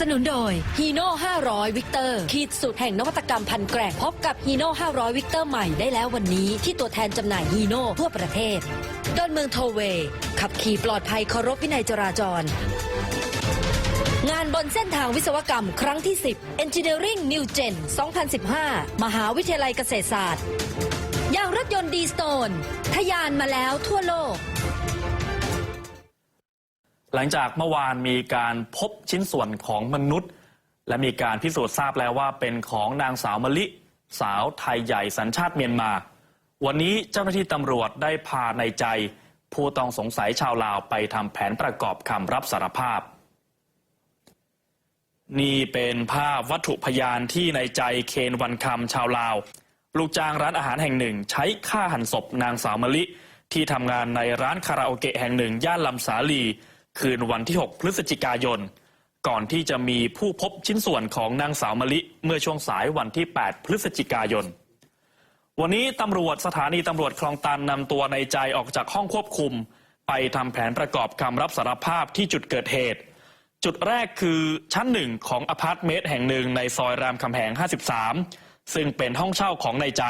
สนุนโดยฮีโน่500 วิกเตอร์ ขีดสุดแห่งนวัตกรรมพันแกร่งพบกับฮีโน่500 วิกเตอร์ใหม่ได้แล้ววันนี้ที่ตัวแทนจำหน่ายฮีโน่ทั่วประเทศดอนเมืองโทเวขับขี่ปลอดภัยเคารพวินัยจราจร งานบนเส้นทางวิศวกรรมครั้งที่ 10 Engineering New Gen 2015 มหาวิทยาลัยเกษตรศาสตร์อย่างรถยนต์ดีสโตนทะยานมาแล้วทั่วโลก หลังจากเมื่อวานมีการพบชิ้นส่วนของมนุษย์ และมีการพิสูจน์ทราบแล้วว่าเป็นของนางสาวมะลิ สาวไทยใหญ่สัญชาติเมียนมา วันนี้เจ้าหน้าที่ตำรวจได้พาในใจ ผู้ต้องสงสัยชาวลาวไปทำแผนประกอบคำรับสารภาพ นี่เป็นภาพวัตถุพยานที่ในใจเคนวันคำชาวลาว ลูกจ้างร้านอาหารแห่งหนึ่ง ใช้ฆ่าหันศพนางสาวมะลิ ที่ทำงานในร้านคาราโอเกะแห่งหนึ่ง ย่านลำสาลี คืนวันที่ 6 พฤศจิกายน ก่อนที่จะมีผู้พบชิ้นส่วนของนางสาวมะลิ เมื่อช่วงสายวันที่ 8 พฤศจิกายน วันนี้ตำรวจสถานีตำรวจคลองตันนำตัวในใจออกจากห้องควบคุม ไปทำแผนประกอบคำรับสารภาพที่จุดเกิดเหตุ จุดแรกคือชั้นหนึ่งของอพาร์ตเมนต์แห่งหนึ่งในซอยรามคำแหง 53 ซึ่งเป็นห้องเช่าของในใจ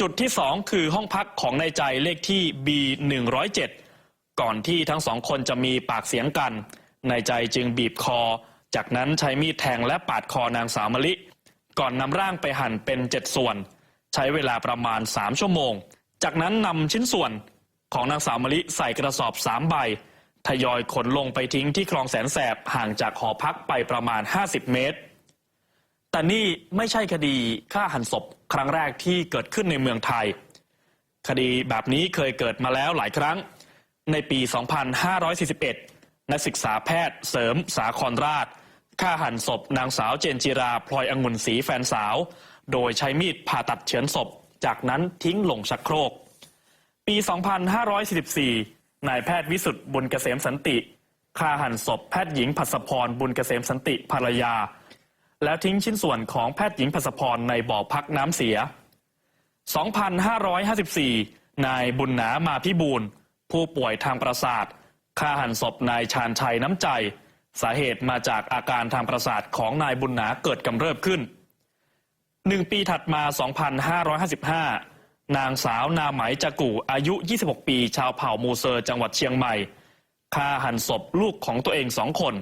จุดที่สองคือห้องพักของในใจเลขที่ B 107 ก่อนที่ทั้งสองคนจะมีปากเสียงกัน นายใจจึงบีบคอ จากนั้นใช้มีดแทงและปาดคอนางสาวมะลิ ก่อนนำร่างไปหั่นเป็นเจ็ดส่วน ใช้เวลาประมาณ3ชั่วโมง จากนั้นนำชิ้นส่วนของนางสาวมะลิใส่กระสอบ3ใบ ทยอยขนลงไปทิ้งที่คลองแสนแสบห่างจากหอพักไปประมาณ 50 เมตร แต่นี่ไม่ใช่คดีฆ่าหันศพครั้งแรกที่เกิดขึ้นในเมืองไทย คดีแบบนี้เคยเกิดมาแล้วหลายครั้ง ในปี 2541 นักศึกษาแพทย์เสริมสาครราชฆ่าหันศพนางสาวเจนจิราพลอยองุ่นศรีแฟนสาว โดยใช้มีดผ่าตัดเฉือนศพ จากนั้นทิ้งลงชักโครก ปี 2544 นายแพทย์วิสุทธ์บุญเกษมสันติฆ่าหันศพแพทย์หญิงผัสพรบุญเกษมสันติภรรยา แล้วทิ้งชิ้นส่วนของแพทย์หญิงผัสพรในบ่อพักน้ำเสีย 2554 นายบุญหนามาพิบูล ผู้ป่วยทางประสาทฆ่าหันศพนายชาญชัยน้ำใจ สาเหตุมาจากอาการทางประสาทของนายบุญหนาเกิดกำเริบขึ้นหนึ่งปีถัดมา 2555 นางสาวนาไหมจักูอายุ 26 ปี ชาวเผ่ามูเซอร์จังหวัดเชียงใหม่ฆ่าหันศพลูกของตัวเองสองคน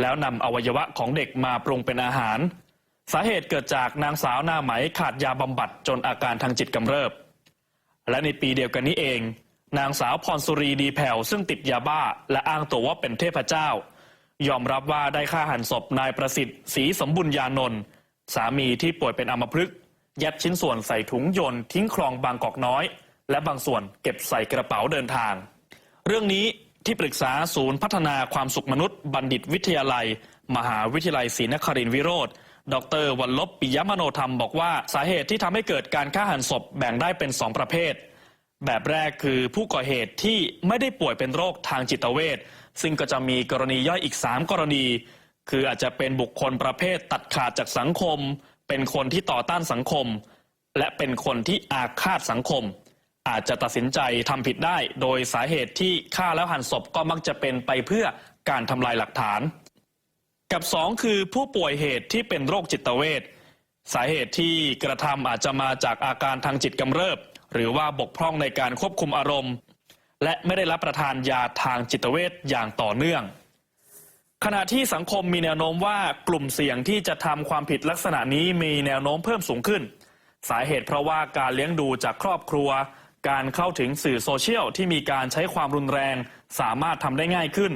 แล้วนำอวัยวะของเด็กมาปรุงเป็นอาหาร สาเหตุเกิดจากนางสาวนาไหมขาดยาบำบัดจนอาการทางจิตกำเริบ และในปีเดียวกันนี้เอง นางสาวพรสุรีดีแผ่วซึ่งติดยาบ้า และอ้างตัวว่าเป็นเทพเจ้า ยอมรับว่าได้ฆ่าหันศพนายประสิทธิ์ศรีสมบุญญานนท์สามีที่ป่วยเป็นอัมพฤกษ์ยัดชิ้นส่วนใส่ถุงยนต์ทิ้งคลองบางกอกน้อย และบางส่วนเก็บใส่กระเป๋าเดินทาง เรื่องนี้ที่ปรึกษาศูนย์พัฒนาความสุขมนุษย์ บัณฑิตวิทยาลัย มหาวิทยาลัยศรีนครินทร์วิโรธดรวันลบปิยมโนธรรมบอกว่าสาเหตุที่ทำให้เกิดการฆ่าหันศพแบ่งได้เป็นสองประเภท แบบแรกคือผู้ก่อเหตุที่ไม่ได้ป่วยเป็นโรคทางจิตเวชซึ่งก็จะมีกรณีย่อยอีก 3 กรณี คืออาจจะเป็นบุคคลประเภทตัดขาดจากสังคม เป็นคนที่ต่อต้านสังคม และเป็นคนที่อาฆาตสังคม อาจจะตัดสินใจทำผิดได้ โดยสาเหตุที่ฆ่าแล้วหั่นศพก็มักจะเป็นไปเพื่อการทำลายหลักฐาน กับสองคือผู้ป่วยเหตุที่เป็นโรคจิตเวชสาเหตุที่กระทำอาจจะมาจากอาการทางจิตกำเริบ หรือว่าบกพร่องในการควบคุมอารมณ์ และไม่ได้รับประทานยาทางจิตเวชอย่างต่อเนื่อง ขณะที่สังคมมีแนวโน้มว่ากลุ่มเสี่ยงที่จะทำความผิดลักษณะนี้มีแนวโน้มเพิ่มสูงขึ้น สาเหตุเพราะว่าการเลี้ยงดูจากครอบครัว การเข้าถึงสื่อโซเชียลที่มีการใช้ความรุนแรง สามารถทำได้ง่ายขึ้น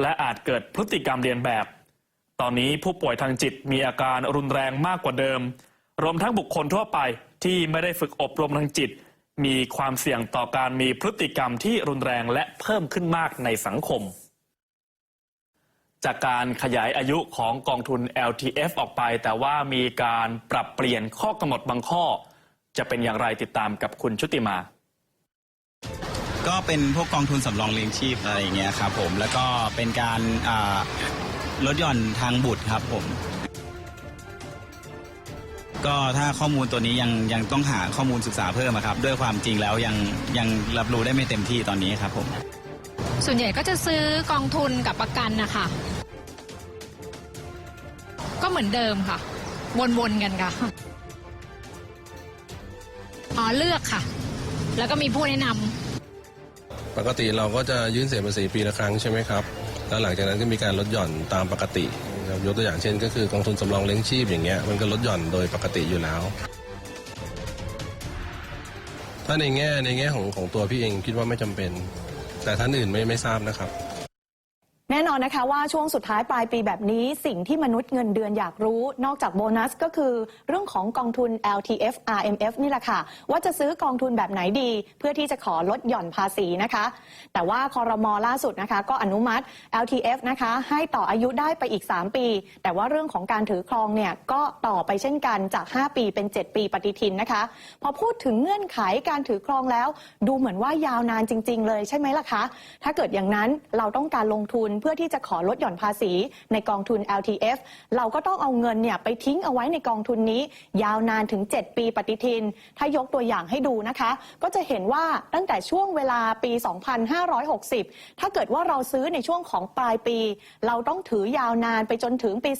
และอาจเกิดพฤติกรรมเรียนแบบ ตอนนี้ผู้ป่วยทางจิตมีอาการรุนแรงมากกว่าเดิม รวมทั้งบุคคลทั่วไปที่ไม่ได้ฝึกอบรมทางจิต มีความเสี่ยงต่อการมีพฤติกรรมที่รุนแรงและเพิ่มขึ้นมากในสังคม จากการขยายอายุของกองทุน LTF ออกไป แต่ว่ามีการปรับเปลี่ยนข้อกำหนดบางข้อ จะเป็นอย่างไรติดตามกับคุณชุติมาก็เป็นพวกกองทุนสำรองเลี้ยงชีพอะไรอย่างเงี้ยครับผมแล้วก็เป็นการลดหย่อนทางบุตรครับผม ก็ถ้าข้อมูลตัวนี้ยังยังต้องหาข้อมูลศึกษาเพิ่มอะครับ ด้วยความจริงแล้วยังยังรับรู้ได้ไม่เต็มที่ตอนนี้ครับผม ส่วนใหญ่ก็จะซื้อกองทุนกับประกันนะคะเหมือนเดิมค่ะ วนๆกันค่ะอ๋อเลือกค่ะ แล้วก็มีผู้แนะนำปกติเราก็จะยื่นเสียภาษีปีละครั้งใช่ไหมครับ แล้วหลังจากนั้นก็มีการลดหย่อนตามปกตินะ ครับยกตัวอย่างเช่น ก็คือกองทุนสำรองเลี้ยงชีพอย่างเงี้ยมันก็ลดหย่อนโดยปกติอยู่แล้ว ถ้าในแง่ในแง่ของของตัวพี่เองคิดว่าไม่จำเป็น แต่ท่านอื่นไม่ไม่ทราบนะครับ น่นอนนะคะว่าช่วงสุดท้ายปลายปีแบบนี้ สิ่งที่มนุษย์เงินเดือนอยากรู้ นอกจากโบนัสก็คือ เรื่องของกองทุน LTF RMF นี่แหละค่ะ ว่าจะซื้อกองทุนแบบไหนดี เพื่อที่จะขอลดหย่อนภาษีนะคะ แต่ว่าคอรมอล่าสุดนะคะ ก็อนุมัติ LTF นะคะ ให้ต่ออายุได้ไปอีก 3 ปี แต่ว่าเรื่องของการถือครองเนี่ยก็ต่อไปเช่นกันจาก 5 ปีเป็น 7 ปีปฏิทินนะคะพอพูดถึงเงื่อนไขการถือครองแล้ว ดูเหมือนว่ายาวนานจริง ๆ เลยใช่ไหมล่ะคะ ถ้าเกิดอย่างนั้นเราต้องการลงทุนเพื่อื่อที่จะขอลดหย่อนภาษีในกองทุน LTF เราก็ต้องเอาเงินเนี่ยไปทิ้งเอาไว้ในกองทุนนี้ ยาวนานถึง 7 ปีปฏิทิน ถ้ายกตัวอย่างให้ดูนะคะ ก็จะเห็นว่าตั้งแต่ช่วงเวลาปี 2560 ถ้าเกิดว่าเราซื้อในช่วงของปลายปี เราต้องถือยาวนานไปจนถึงปี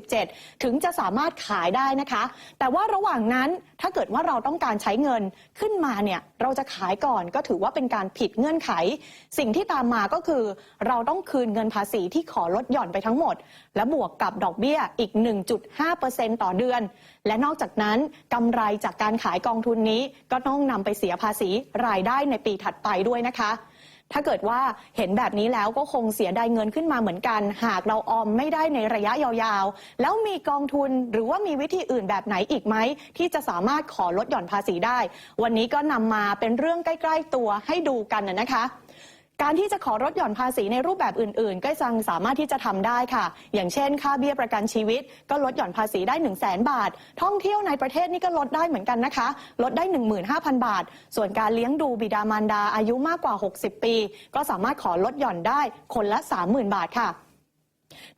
2567 ถึงจะสามารถขายได้นะคะ แต่ว่าระหว่างนั้นถ้าเกิดว่าเราต้องการใช้เงินขึ้นมาเนี่ยเราจะขายก่อนก็ถือว่าเป็นการผิดเงื่อนไข สิ่งที่ตามมาก็คือเราต้องคืนเงินภาษีที่ขอลดหย่อนไปทั้งหมด และบวกกับดอกเบี้ยอีก 1.5%ต่อเดือน และนอกจากนั้นกำไรจากการขายกองทุนนี้ก็ต้องนำไปเสียภาษีรายได้ในปีถัดไปด้วยนะคะถ้าเกิดว่าเห็นแบบนี้แล้วก็คงเสียดายเงินขึ้นมาเหมือนกัน หากเราออมไม่ได้ในระยะยาวๆ แล้วมีกองทุนหรือว่ามีวิธีอื่นแบบไหนอีกไหม ที่จะสามารถขอลดหย่อนภาษีได้ วันนี้ก็นำมาเป็นเรื่องใกล้ ๆ ตัวให้ดูกันนะนะคะ การที่จะขอลดหย่อนภาษีในรูปแบบอื่น ๆ ก็ยังสามารถที่จะทำได้ค่ะ อย่างเช่น ค่าเบี้ยประกันชีวิต ก็ลดหย่อนภาษีได้ 1 0 0 0 0แบาท ท่องเที่ยวในประเทศนี่ก็ลดได้เหมือนกันนะคะ ลดได้ 15,000 บาท ส่วนการเลี้ยงดูบิดามารดาอายุมากกว่า 60 ปี ก็สามารถขอลดหย่อนได้คนละ 30,000 บาทค่ะ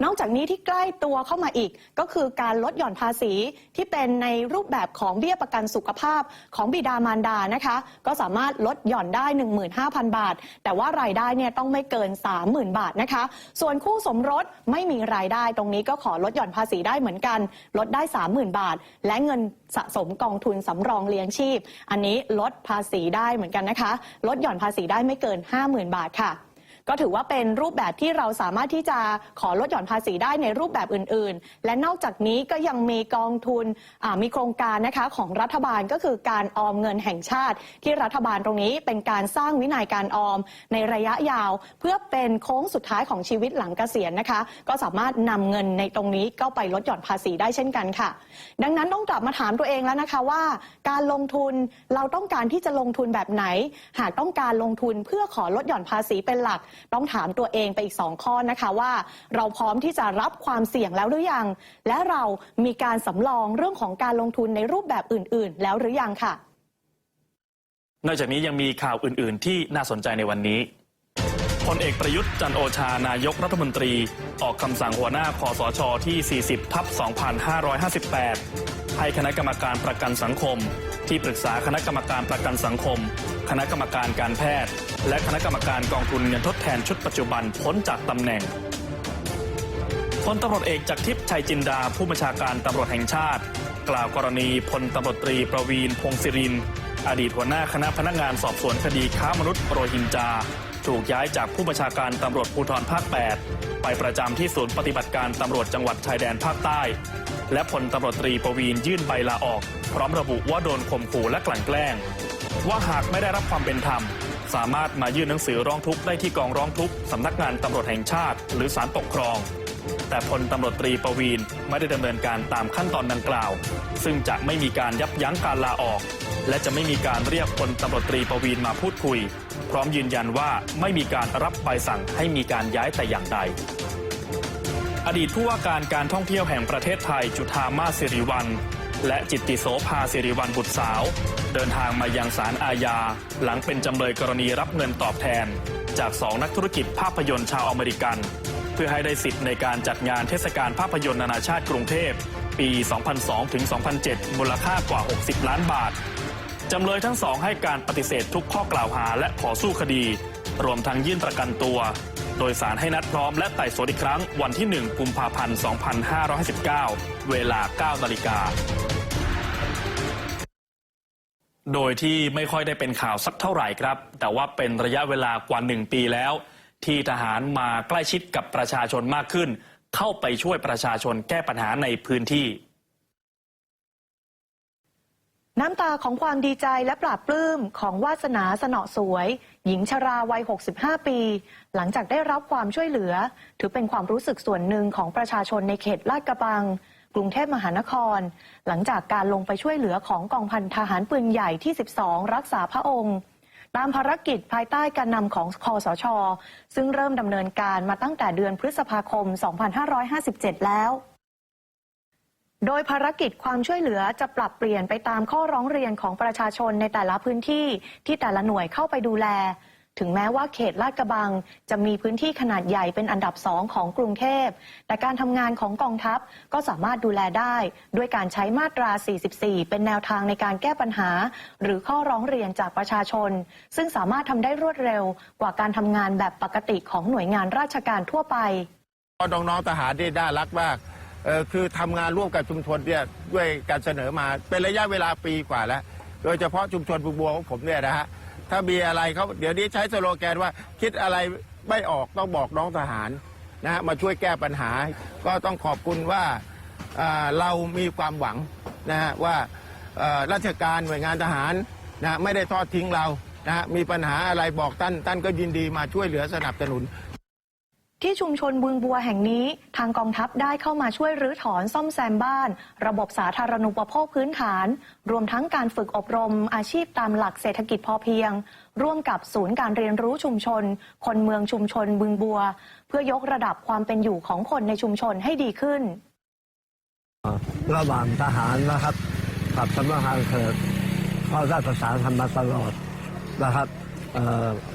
นอกจากนี้ที่ใกล้ตัวเข้ามาอีก ก็คือการลดหย่อนภาษีที่เป็นในรูปแบบของเบี้ยประกันสุขภาพของบิดามารดานะคะ ก็สามารถลดหย่อนได้ 15,000 บาท แต่ว่ารายได้เนี่ยต้องไม่เกิน 30,000 บาทนะคะ ส่วนคู่สมรสไม่มีรายได้ตรงนี้ก็ขอลดหย่อนภาษีได้เหมือนกัน ลดได้ 30,000 บาท และเงินสะสมกองทุนสำรองเลี้ยงชีพ อันนี้ลดภาษีได้เหมือนกันนะคะ ลดหย่อนภาษีได้ไม่เกิน 50,000 บาทค่ะ ก็ถือว่าเป็นรูปแบบที่เราสามารถที่จะขอลดหย่อนภาษีได้ในรูปแบบอื่น ๆ และนอกจากนี้ก็ยังมีกองทุนมีโครงการนะคะของรัฐบาลก็คือการออมเงินแห่งชาติ ที่รัฐบาลตรงนี้เป็นการสร้างวินัยการออมในระยะยาว เพื่อเป็นโค้งสุดท้ายของชีวิตหลังเกษียณนะคะ ก็สามารถนำเงินในตรงนี้ก็ไปลดหย่อนภาษีได้เช่นกันค่ะ ดังนั้นต้องกลับมาถามตัวเองแล้วนะคะว่า การลงทุนเราต้องการที่จะลงทุนแบบไหน หากต้องการลงทุนเพื่อขอลดหย่อนภาษีเป็นหลักต้องถามตัวเองไปอีก 2 ข้อนะคะว่า เราพร้อมที่จะรับความเสี่ยงแล้วหรือยัง และเรามีการสำรองเรื่องของการลงทุนในรูปแบบอื่น ๆ แล้วหรือยังค่ะ นอกจากนี้ยังมีข่าวอื่น ๆ ที่น่าสนใจในวันนี้พลเอกประยุทธ์จันโอชานายกรัฐมนตรี ออกคำสั่งหัวหน้าคอสชที่ 40 ทับ 2558 ให้คณะกรรมการประกันสังคม ที่ปรึกษาคณะกรรมการประกันสังคม คณะกรรมการการแพทย์ และคณะกรรมการกองทุนเงินทดแทนชุดปัจจุบันพ้นจากตำแหน่งพลตำรวจเอกจากทิพย์ชัยจินดาผู้บัญชาการตำรวจแห่งชาติ กล่าวกรณีพลตำรวจตรีประวีนพงศิริน อดีตหัวหน้าคณะพนักงานสอบสวนคดีค้ามนุษย์โรฮิงญาถูกย้ายจากผู้บัญชาการตำรวจภูธรภาค 8 ไปประจำที่ศูนย์ปฏิบัติการตำรวจจังหวัดชายแดนภาคใต้ และพลตำรวจตรีประวีนยื่นใบลาออก พร้อมระบุว่าโดนข่มขู่และกลั่นแกล้ง ว่าหากไม่ได้รับความเป็นธรรม สามารถมายื่นหนังสือร้องทุกข์ได้ที่กองร้องทุกข์สำนักงานตำรวจแห่งชาติ หรือศาลปกครอง แต่พลตำรวจตรีประวีนไม่ได้ดำเนินการตามขั้นตอนดังกล่าว ซึ่งจะไม่มีการยับยั้งการลาออก และจะไม่มีการเรียกพลตำรวจตรีประวีนมาพูดคุย พร้อมยืนยันว่าไม่มีการรับใบสั่งให้มีการย้ายแต่อย่างใดอดีตผู้ว่าการการท่องเที่ยวแห่งประเทศไทยจุธามาสสิริวัลและจิตติโสภาสิริวัลบุตรสาว เดินทางมายังศาลอาญา หลังเป็นจำเลยกรณีรับเงินตอบแทน จากสองนักธุรกิจภาพยนตร์ชาวอเมริกัน เพื่อให้ได้สิทธิ์ในการจัดงานเทศกาลภาพยนตร์นานาชาติกรุงเทพ ปี 2002 ถึง 2007 มูลค่ากว่า 60 ล้านบาท จำเลยทั้งสองให้การปฏิเสธทุกข้อกล่าวหาและขอสู้คดี รวมทั้งยื่นประกันตัว โดยสารให้นัดพร้อมและไต่สวนอีกครั้งวันที่ 1 กุมภาพันธ์ 2559 เวลา 9 นาฬิกา โดยที่ไม่ค่อยได้เป็นข่าวสักเท่าไหร่ครับ แต่ว่าเป็นระยะเวลากว่า 1 ปีแล้ว ที่ทหารมาใกล้ชิดกับประชาชนมากขึ้น เข้าไปช่วยประชาชนแก้ปัญหาในพื้นที่ น้ำตาของความดีใจและปราบปลื้มของวาสนาสนอสวย หญิงชราวัย 65 ปี หลังจากได้รับความช่วยเหลือ ถือเป็นความรู้สึกส่วนหนึ่งของประชาชนในเขตลาดกระบัง กรุงเทพมหานคร หลังจากการลงไปช่วยเหลือของกองพันทหารปืนใหญ่ที่ 12 รักษาพระองค์ ตามภารกิจภายใต้การนำของคอสช ซึ่งเริ่มดำเนินการมาตั้งแต่เดือนพฤษภาคม 2557 แล้วโดยภารกิจความช่วยเหลือจะปรับเปลี่ยนไปตามข้อร้องเรียนของประชาชนในแต่ละพื้นที่ที่แต่ละหน่วยเข้าไปดูแล ถึงแม้ว่าเขตลาดกระบัง จะมีพื้นที่ขนาดใหญ่เป็นอันดับสองของกรุงเทพ แต่การทำงานของกองทัพก็สามารถดูแลได้ ด้วยการใช้มาตรา 44 เป็นแนวทางในการแก้ปัญหา หรือข้อร้องเรียนจากประชาชน ซึ่งสามารถทำได้รวดเร็วกว่าการทำงานแบบปกติของหน่วยงานราชการทั่วไปน้องๆทหารที่น่ารักมากคือทำงานร่วมกับชุมชนเนี่ยด้วยการเสนอมาเป็นระยะเวลาปีกว่าแล้ว โดยเฉพาะชุมชนบุบัวของผมเนี่ยนะฮะ ถ้ามีอะไรเขาเดี๋ยวนี้ใช้สโลแกนว่าคิดอะไรไม่ออกต้องบอกน้องทหารนะฮะมาช่วยแก้ปัญหา ก็ต้องขอบคุณว่าเอ่อเรามีความหวังนะฮะว่าเอ่อราชการหน่วยงานทหารนะฮะไม่ได้ทอดทิ้งเรานะฮะมีปัญหาอะไรบอกท่านท่านก็ยินดีมาช่วยเหลือสนับสนุน ที่ชุมชนบึงบัวแห่งนี้ ทางกองทัพได้เข้ามาช่วยรื้อถอนซ่อมแซมบ้าน ระบบสาธารณูปโภคพื้นฐาน รวมทั้งการฝึกอบรมอาชีพตามหลักเศรษฐกิจพอเพียง ร่วมกับศูนย์การเรียนรู้ชุมชน คนเมืองชุมชนบึงบัว เพื่อยกระดับความเป็นอยู่ของคนในชุมชนให้ดีขึ้น ระหว่างทหารนะครับกับสำนักงานเขตก็ได้ประสานทำมาตลอดนะครับ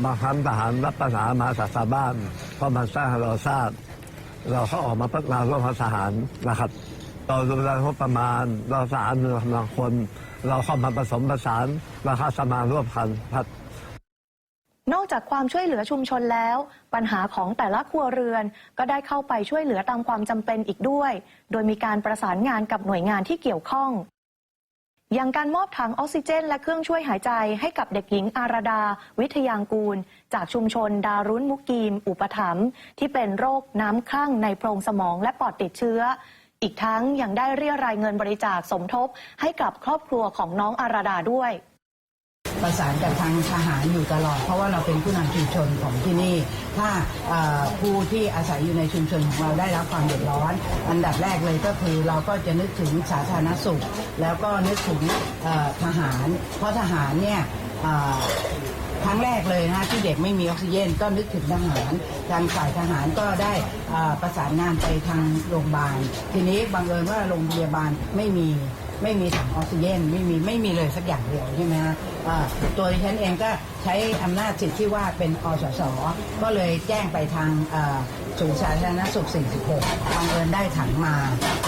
บางครั้งทหารรับปัญหามาจากชาวบ้าน ก็มาแจ้างเราทราบ เราก็ออกมาพัฒนาร่วมกับทหารนะครับเราดูแลงบประมาณ เราสารเมือกำลังคน เราเข้ามาผสมผสานราคาสมานร่วมกันครับนอกจากความช่วยเหลือชุมชนแล้ว ปัญหาของแต่ละครัวเรือน ก็ได้เข้าไปช่วยเหลือตามความจำเป็นอีกด้วย โดยมีการประสานงานกับหน่วยงานที่เกี่ยวข้อง อย่างการมอบถังออกซิเจน และเครื่องช่วยหายใจให้กับเด็กหญิงอารดา วิทยางกูล จากชุมชนดารุนมุกีม อุปถัมภ์ที่เป็นโรคน้ำคลั่งในโพรงสมองและปอดติดเชื้อ อีกทั้งยังได้เรียรายเงินบริจาคสมทบให้กับครอบครัวของน้องอารดาด้วย ประสานกับทางทหารอยู่ตลอด เพราะว่าเราเป็นผู้นำชุมชนของที่นี่ ถ้าเอ่อผู้ที่อาศัยอยู่ในชุมชนของเราได้รับความเดือดร้อน อันดับแรกเลยก็คือเราก็จะนึกถึงสาธารณสุข แล้วก็นึกถึงเอ่อทหาร เพราะทหารเนี่ยเอ่อ ครั้งแรกเลยนะที่เด็กไม่มีออกซิเจนก็นึกถึงทหารทางฝ่ายทหารก็ได้เอ่อประสานงานไปทางโรงพยาบาล ทีนี้บังเอิญว่าโรงพยาบาลไม่มีไม่มีถังออกซิเจนไม่มีไม่มีเลยสักอย่างเดียวใช่ไหมฮะ อ่าตัวดิฉันเองก็ใช้อำนาจสิทธิ์ที่ว่าเป็นอสส ก็เลยแจ้งไปทางอ่าศูนย์สาธารณสุข 46บังเอิญได้ถังมา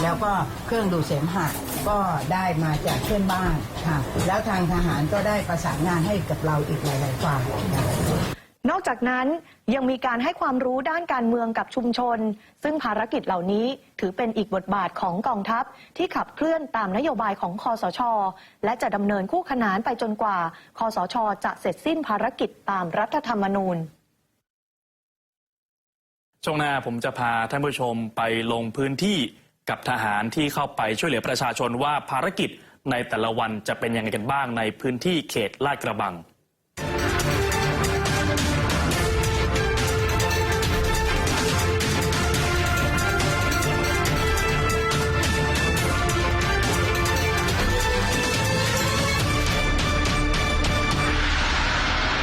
แล้วก็เครื่องดูดเสมหะก็ได้มาจากเพื่อนบ้านค่ะ แล้วทางทหารก็ได้ประสานงานให้กับเราอีกหลายๆฝ่ายค่ะ นอกจากนั้นยังมีการให้ความรู้ด้านการเมืองกับชุมชน ซึ่งภารกิจเหล่านี้ถือเป็นอีกบทบาทของกองทัพ ที่ขับเคลื่อนตามนโยบายของคอสช และจะดำเนินคู่ขนานไปจนกว่า คอสช จะเสร็จสิ้นภารกิจตามรัฐธรรมนูญช่วงหน้าผมจะพาท่านผู้ชมไปลงพื้นที่กับทหารที่เข้าไปช่วยเหลือประชาชนว่าภารกิจในแต่ละวันจะเป็นยังไงกันบ้างในพื้นที่เขตลาดกระบัง